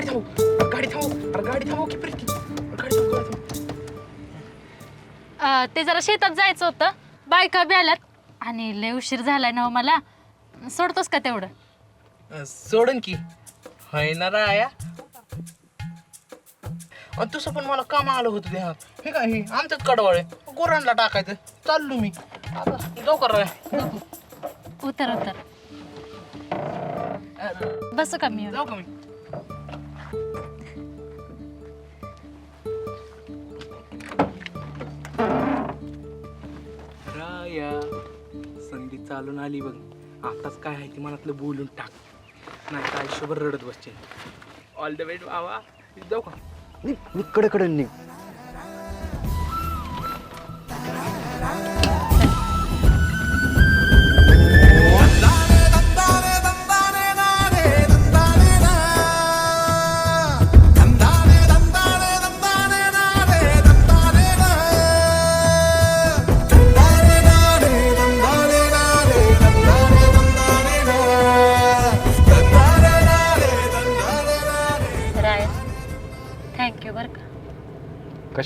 अरे गाडी थांबव. अरे गाडी थांबव. अरे गाडी थांबव की प्रीती. अरे गाडी थांबव गाडी थांबव. अं, ते जरा शेतात जायचं होतं. बायका बी आल्यात. आणि लय उशीर झालाय ना हो मला. सोडतोस का तेवढं? अं, सोडन की. होय ना राया. आणि तसं पण मला काम आलं होतं देहात हे काय हे? आमच्याच कडवाळ आहे. गोरांना टाकायचं. चाललो मी. आता जाऊ का राया. उतर उतर. बसू का मी? जाऊ का मी? घालून चालून आली बघ. आताच काय आहे ती मनातलं बोलून टाक. नाही तर आयुष्यभर रडत बसते ऑल द वेट बाबा. जाऊ का? कडे कडे निघ.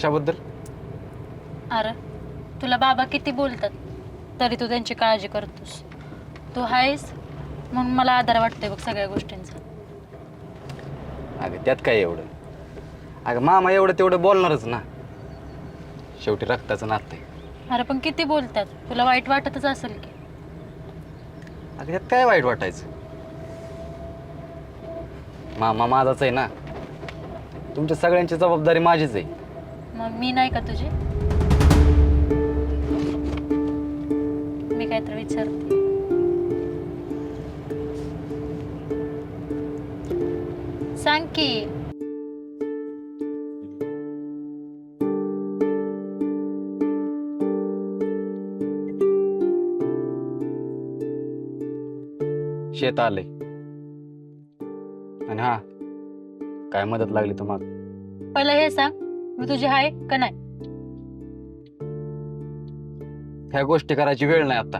कशाबद्दल? अरे तुला बाबा किती बोलतात तरी तू त्यांची काळजी करतोस. तू आहेस म्हणून मला आधार वाटतोय बघ सगळ्या गोष्टींचा. अगं त्यात काय एवढं? अगं मामा एवढं तेवढं बोलणारच ना. शेवटी रक्ताचं नातं आहे. अरे पण किती बोलतात? तुला वाईट वाटतच असेल की. अगं त्यात काय वाईट वाटायचं? मामा माझाच आहे ना. तुमच्या सगळ्यांची जबाबदारी माझीच आहे. मग मी नाही का तुझी? मी काहीतरी विचारते. सांग की. शेत आले. आणि हा काय मदत लागली तुम्हाला? पहिलं हे सांग. मी तुझी आहे का नाही? ह्या गोष्टी करायची वेळ नाही आता.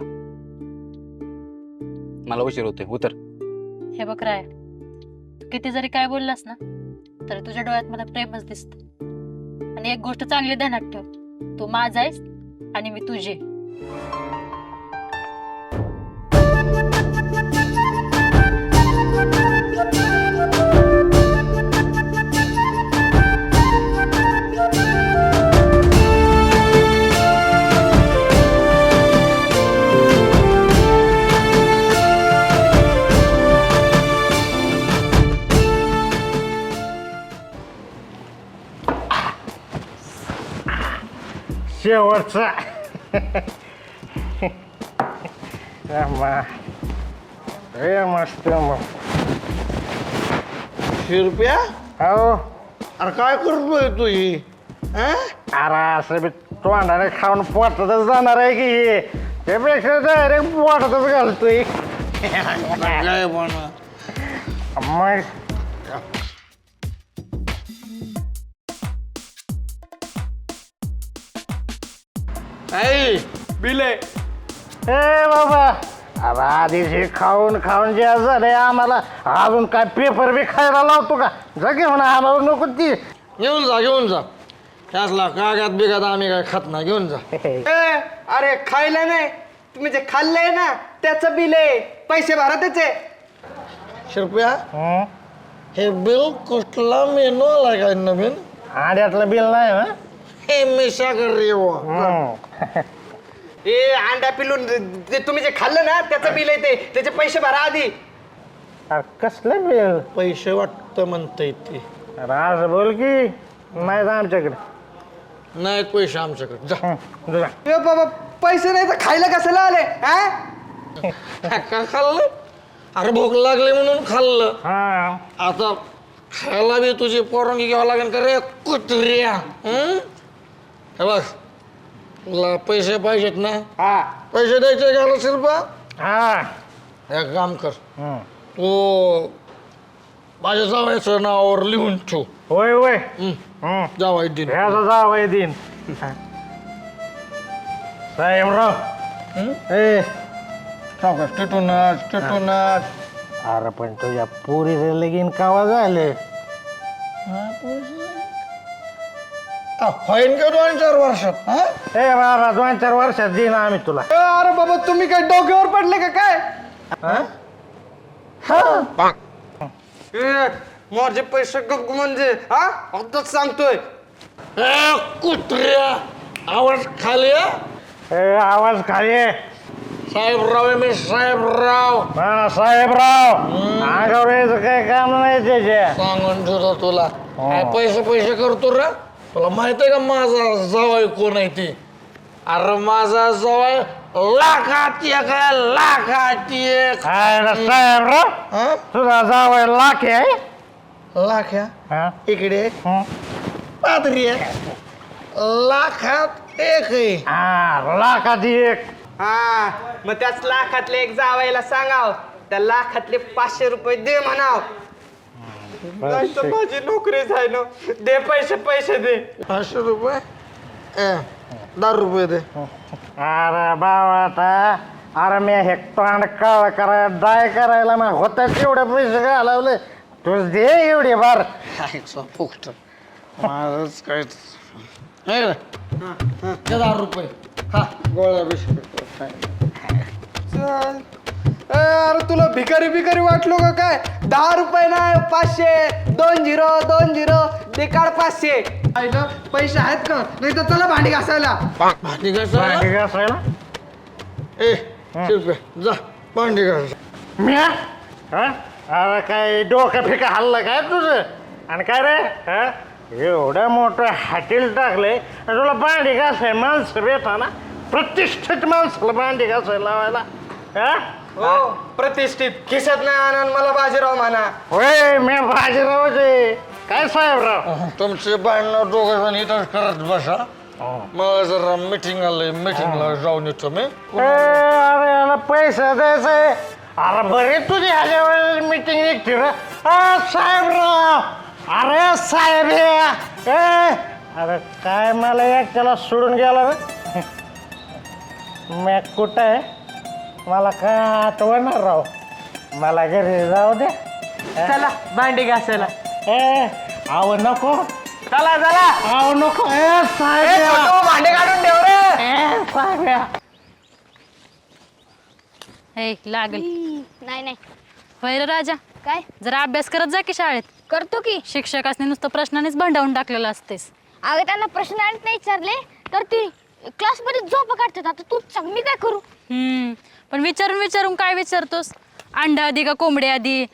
मला उशीर होते उतर. हे बघ राय तू किती जरी काय बोललास ना तरी तुझ्या डोळ्यात मला प्रेमच दिसत. आणि एक गोष्ट चांगली ध्यानात ठेव. तू माझा आहेस आणि मी तुझी शेवटचा. मस्त मग शिरप्या हो. अरे काय करतोय तू ही? अरे असं बी तोंडाने खाऊन पोटातच जाणार आहे की हे. त्यापेक्षा डायरेक्ट पोटातच घालतोय. मग ऐ बिले. ए बाबा. अरे आधीच हे खाऊन खाऊन जे झालंय आम्हाला अजून काय पेपर बी खायला लावतो का? जा घेऊन आम्हाला नको ती. घेऊन जा घेऊन जा. त्यासला कागद बिगत आम्ही काय खात नाही घेऊन जा. ए, अरे खायला नाही. तुम्ही जे खाल्लंय ना त्याचं बिल आहे. पैसे भरा त्याचे शिरप्या हं? हे बिल कुठला मेनू आला काय नवीन? आड्यातलं बिल नाही हं? हे मिशा कर रे बुवा. हं. ए अंडा पिलून जे तुम्ही जे खाल्लं ना त्याचं बिल आहे ते. त्याचे पैसे भरा आधी. अरे कसलं बिल? पैसे वाटतं म्हणता ते. अरे असं बोल की नाही जा आमच्याकडे. नाहीत पैसे आमच्याकडे. जा. हं, जा. ए बाबा पैसे नाही तर खायला कशाला आले हा? का खाल्लं? अरे भूक लागली म्हणून खाल्लं. हा. आता खायला बी तुझी परवानगी घ्यावं लागेल का रे? कुत्र्या. हं? हे बघ तुला पैसे पाहिजेत ना? हा. पैसे द्यायचे घ्यायला शिल्पा? हा. एक काम कर. हं. तू माझ्या जावायचं नावावर लिहून ठेव. होय होय. हं. जावाय दिन. ह्याचा जावं दिन. साहेबराव हं? ए. सावकाश टिटूनच टिटूनच अरे पण तुझ्या पोरीचं लगीन कावा झालं? होईन का दोन चार वर्षात? हा? ए बाबा दोन चार वर्षात देईन आम्ही तुला. ए, अरे बाबा तुम्ही काय डोक्यावर पडले का काय? ए, माझे पैसे गप म्हणजे हा? आताच सांगतोय. ए, कुत्र्या आवाज खाली या. ए आवाज खाली आहे. साहेबराव आहे मी साहेबराव. हा, साहेबराव अंगावर यायचं काय काम नाही त्याचे. सांगून ठेवतो तुला. काय पैसे पैसे करतो रे. तुला माहीत आहे का माझा जवाय कोण आहे ती? अरे माझा जवाय लाखात एक आहे, लाखात एक. काय रे साहेबराव हा? तुझा जावं लाख आहे. लाख्या? हा? इकडे. हं. पादरी आहे. लाखात एक आहे. हा लाखात एक. हा मग त्याच लाखातले एक जावायला सांगाव. त्या लाखातले पाचशे रुपये दे म्हणाव. नाही तर माझी नोकरी आहे ना. दे पैसे पैसे दे. पाचशे रुपये? ए, दहा रुपये दे. अरे बाबा आता. अरे मी हे तोंड काळ करायला डाय करायला ना होता तेवढे पैसे घालवले. तू दे एवढे बार. फुकट माझंच काय हे. दहा रुपये. हा गोळ्या बिस्किट. चल. ए, अरे तुला भिकारी भिकारी वाटलो का काय? दहा रुपये नाही पाचशे. दोन झिरो दोन झिरो. ते काढ पाचशे. पैसे आहेत का? नाही तर चला भांडी घासायला. भांडी घासायला? भांडी घासायला? ए जा भांडी घास. मी हा? अरे काय डोकं फिका हल्लं काय तुझं? आणि काय रे? हा? एवढं मोठं हॉटेल टाकलंय. आणि तुला भांडी घासाय माणसं भेटा ना प्रतिष्ठित माणसाला भांडी घासायला लावायला. हा? हो. प्रतिष्ठित. खिशात नाही आणून मला बाजीराव म्हणा. होय मी बाजीरावचे. काय साहेबराव? तुमचे भांडणं दोघं जण इथंच करत बसा. मग जरा मिटिंग आलंय मिटिंगला जाऊन येतो मी. ए, अरे याला पैसा द्यायचंय अरे बरे तुझी ह्याच्या वेळेस मिटिंग निघते रे अ, साहेबराव. अरे साहेब हे. ए, अरे काय मला एकट्याला सोडून गेला रे? मी कुठं आहे? मला काय आठवणार राव? मला घरी जाऊ दे. चला भांडी घासायला. ए आव नको. चला चला. आव नको. ए ए, साहेब छोटू, भांडे काढून ठेव रे. ए साहेब हे लागल. नाही नाही. होय रे राजा. काय? जरा अभ्यास करत जा की शाळेत. करतो की. शिक्षकासने नुसतं प्रश्नानेच भांडावून टाकलेलं असतेस. अगं त्यांना प्रश्न आणत नाही विचारले तर ती क्लासमध्ये झोप काढतात. आता तू सांग मी काय करू? हम्म. पण विचारून विचारून काय विचारतोस? अंडा आधी का कोंबडी आधी?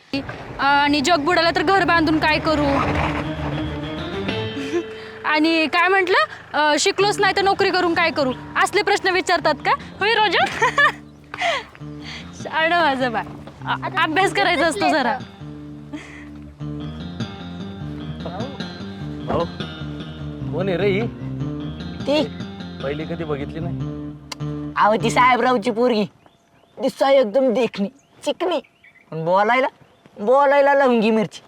आणि जग बुडाला तर घर बांधून काय करू? आणि काय म्हटलं? शिकलोच नाही तर नोकरी करून काय करू? असले प्रश्न विचारतात का? होय रोजा? शाळा माझं बा. अ- अभ्यास करायचा असतो जरा. कोण आहे रे ही? ती. पहिली कधी बघितली नाही? अहो ती साहेबरावची पोरगी. दिसता एकदम देखणी चिकणी. पण बोलायला बोलायला लवंगी मिरची.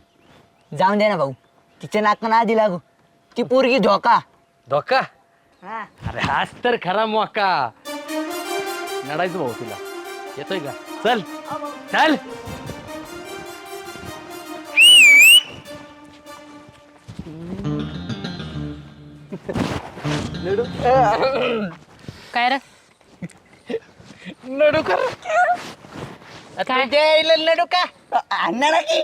जाऊन दे ना भाऊ तिच्या नाकानं आधी लागू. ती पोरगी धोका. धोका? अरे हाच तर खरा मोका. नडायचं भाऊ तुला. येतोय का? चल. चल. काय रे? नडू कर काय? द्यायला नडू का? आणणार की?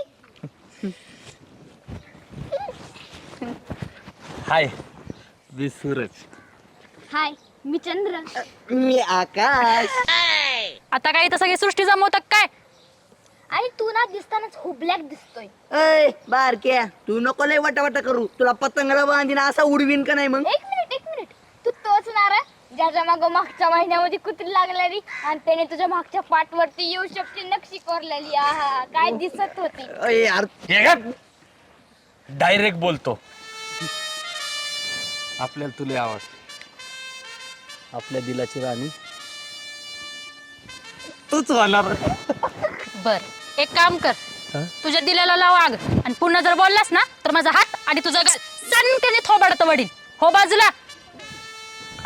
हाय मी सूरज. हाय मी चंद्र. मी आकाश. आता काय इथं सगळी सृष्टी जमवतात काय? आणि तू ना दिसतानाच हुबल्याक दिसतोय. अय बारक्या. तू नको लय वाटा वाटा करू. तुला पतंगला बांधीन असा उडवीन का नाही मग? एक मिनिट एक मिनिट तू तोच नारा ज्याच्या माग मागच्या महिन्यामध्ये कुत्री लागलेली आणि त्याने तुझ्या मागच्या पाठवरती येऊ शकते नक्षी कोरलेली. आहा काय दिसत होती. अय यार. डायरेक्ट बोलतो. आपल्याला तुले आवडते. आपल्या दिलाची राणी. तूच होणार. बर एक काम कर. तुझ्या दिल्याला लाव आग. आणि पुन्हा जर बोललास ना तर माझा हात आणि तुझा गाल सनकेने थोबाडत वडील. हो बाजूला.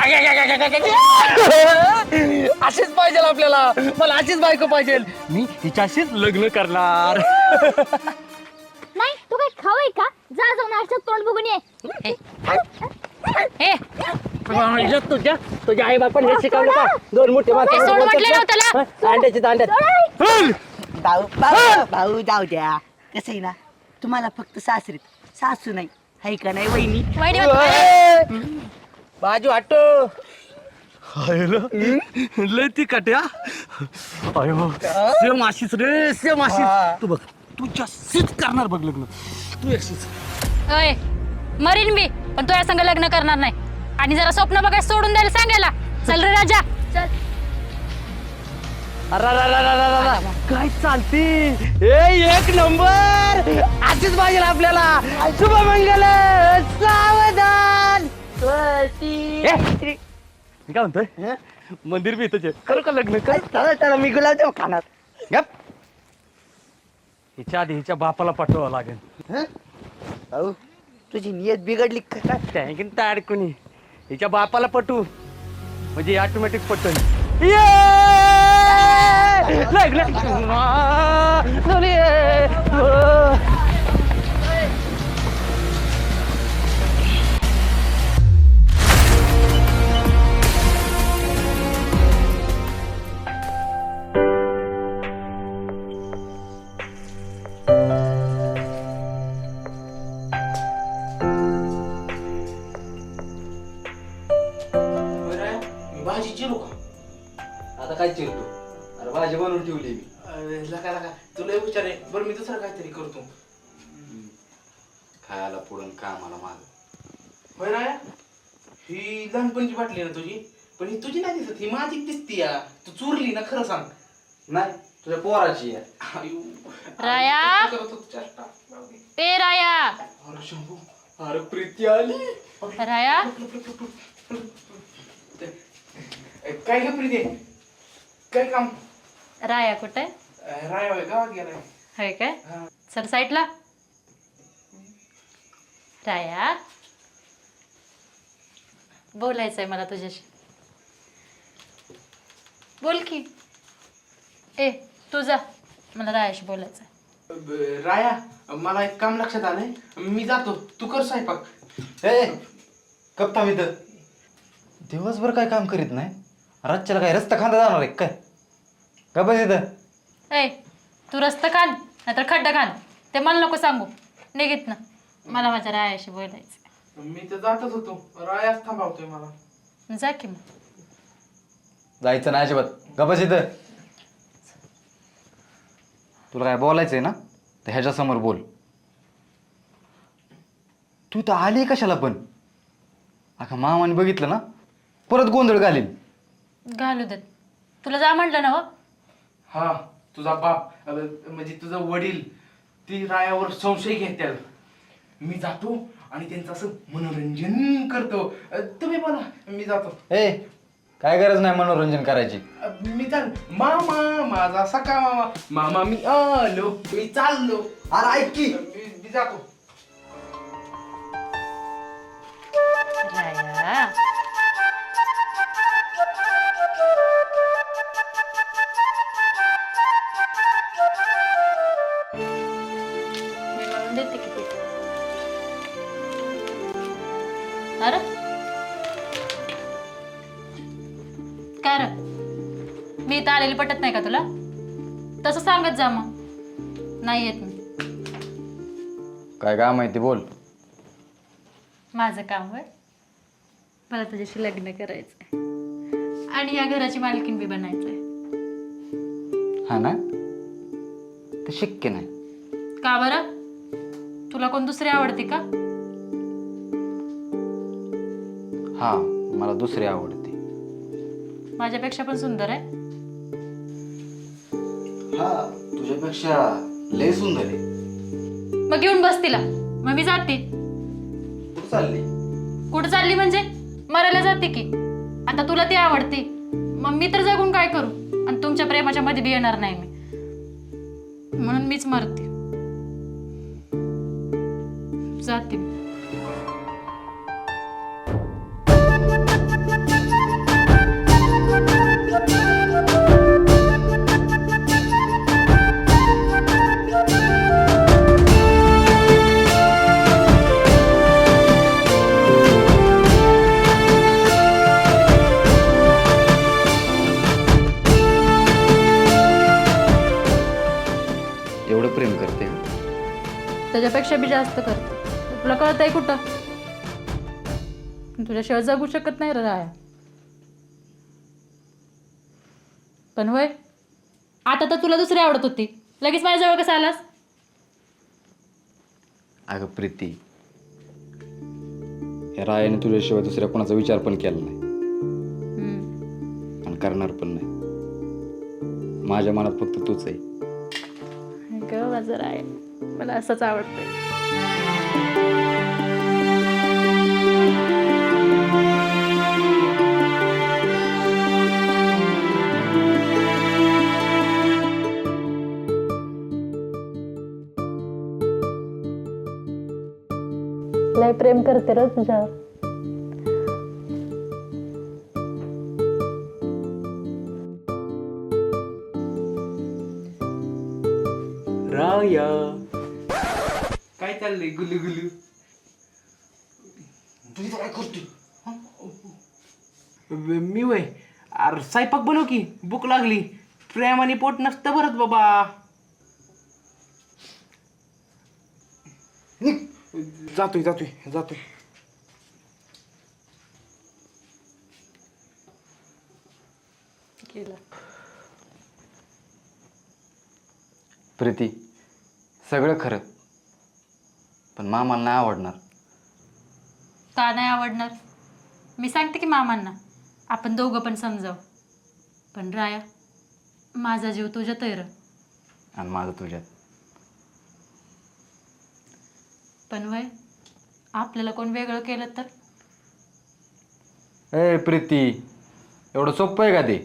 अशीच पाहिजे आपल्याला. मला अशीच बायको पाहिजे. मी हिच्याशीच लग्न करणार. नाही तू काय खावय का? जा जाऊन तोंड बघून ये. तुझ्या तुझ्या आई बापाने शिकवलं का? दोन मोठे माते सोड म्हटलं भाऊ भाऊ जाऊ द्या. कसं आहे ना तुम्हाला फक्त सासरीत. सासू नाही हाय का नाही वहिनी? वहिनी म्हणते, बाजू हटो. लय ती कट्या अयो सेम रे सेम अशीच. तू बघ तुझ्या सीच करणार बघ लग्न. तू एकशीच अय मरीन मी पण तुझ्या संग लग्न करणार नाही. आणि जरा स्वप्न बघायला सोडून द्यायला सांगायला. चल रे राजा. चल. अरा काय चालती? ए एक नंबर. अशीच पाहिजे आपल्याला. शुभमंगल. ए, मी काय म्हणतोय? मंदिर बी इथंच आहे. करू का लग्न? कर. चला चला मी गुलाबजाम खाणार. गप. हिच्या आधी हिच्या बापाला पाठवावं लागेल. भाऊ तुझी नियत बिघडली का? काय? टँकीन तयार कोणी हिच्या बापाला पटू म्हणजे ऑटोमॅटिक पटन लग्न. लहानपणची बाटली आहे ना तुझी? पण ही तुझी नाही दिसत ही माझी दिसती या. तू चुरली ना खरं सांग. नाही तुझ्या पोराची आहे. आयु. राया. करत होतो चेष्टा. जाऊ दे. ते राया! अरे शंभू अरे प्रीती आली. राया! काय ग प्रीती? काय काम? राया कुठे? राय होय गावात गेलाय. काय? हा. सर साईडला. राया! बोलायचंय मला तुझ्याशी. बोल की. ए तू जा. मला रायाशी बोलायचंय. ब- राया मला एक काम लक्षात आलंय. मी जातो. तू कर स्वयंपाक. ए मी तर दिवसभर काय काम करीत नाही? रातच्याला काय रस्ता खांदा जाणार आहे काय? का बस इथं. ए तू रस्ता खान नाहीतर खड्डा खान ते मला नको सांगू. निघित ना. मला माझ्या रायाशी बोलायचं मी तर जातच होतो. रायाच थांबवतोय मला. जा की मग. जायचं नाही अजिबात. बस इथं. तुला काय बोलायचंय ना तर ह्याच्यासमोर बोल. तू तर आली कशाला पण? अका मामाने बघितलं ना परत गोंधळ घालील. घालू देत. तुला जा म्हटलं ना हो. हा तुझा बाप अ, म्हणजे तुझा वडील ती रायावर संशय घेत्याल मी जातो आणि त्यांचं असं मनोरंजन करतो. अ, तुम्ही बोला मी जातो. ए काय गरज नाही मनोरंजन करायची. अ, मी चाल मामा माझा सका मामा मामा मी आलो मी चाललो. अरे ऐक की. मी मी जातो. राया अरे. काय रे? मी इथं आलेली पटत नाही का तुला? तसं सांगत जा मग. नाही येत मी. काय काय माहिती बोल. माझं काम होय? मला तुझ्याशी लग्न करायचंय. आणि या घराची मालकीन बी बनायचंय. हा ना? ते शक्य नाही. का बरं? तुला कोण दुसरी आवडते का? हा मला दुसरी आवडते. माझ्यापेक्षा पण सुंदर आहे. हा तुझ्यापेक्षा लय सुंदर आहे. मग घेऊन बस तिला. मग मी जाते. कुठं चालली? कुठं चालली म्हणजे? मरायला जाते की. आता तुला ती आवडते. मग मी तर जगून काय करू? आणि तुमच्या प्रेमाच्या मध्ये बी येणार नाही मी. म्हणून मीच मरते. जाते मी. त्याच्यापेक्षा बी जास्त कर. तुला कळतंय कुठं? तुझ्याशिवाय जगू शकत नाही राया. पण होय आता तर तुला दुसरी आवडत होती. लगेच माझ्याजवळ कसं आलास? अगं प्रीती या रायाने तुझ्याशिवाय दुसऱ्या कोणाचा विचार पण केला नाही. आणि करणार पण नाही. माझ्या मनात फक्त तूच आहे. सगळं माझं राय मला असंच आवडतं लय प्रेम करते र तुझ्यावर. चाललंय गुलू गुलू. तुझी काय करतोय? मी वय. अरे स्वयंपाक बनव की. भूक लागली. प्रेमाने पोट नसतं भरत बाबा. जातोय जातोय जातोय. प्रीती सगळं खरं. पण मामाला नाही आवडणार. का नाही आवडणार? मी सांगते की मामांना. आपण दोघं पण समजाव. पण राया माझा जीव तुझ्या तैर आणि माझं तुझ्यात. पण वय आपल्याला कोण वेगळं केलं तर? ए प्रीती एवढं सोपं आहे का ते?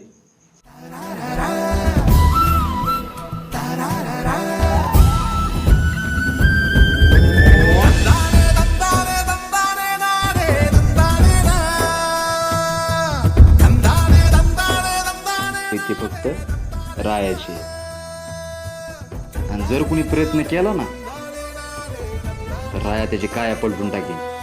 रायाची. आणि जर कुणी प्रयत्न केला ना तर राया त्याची काया पलटून टाकेल.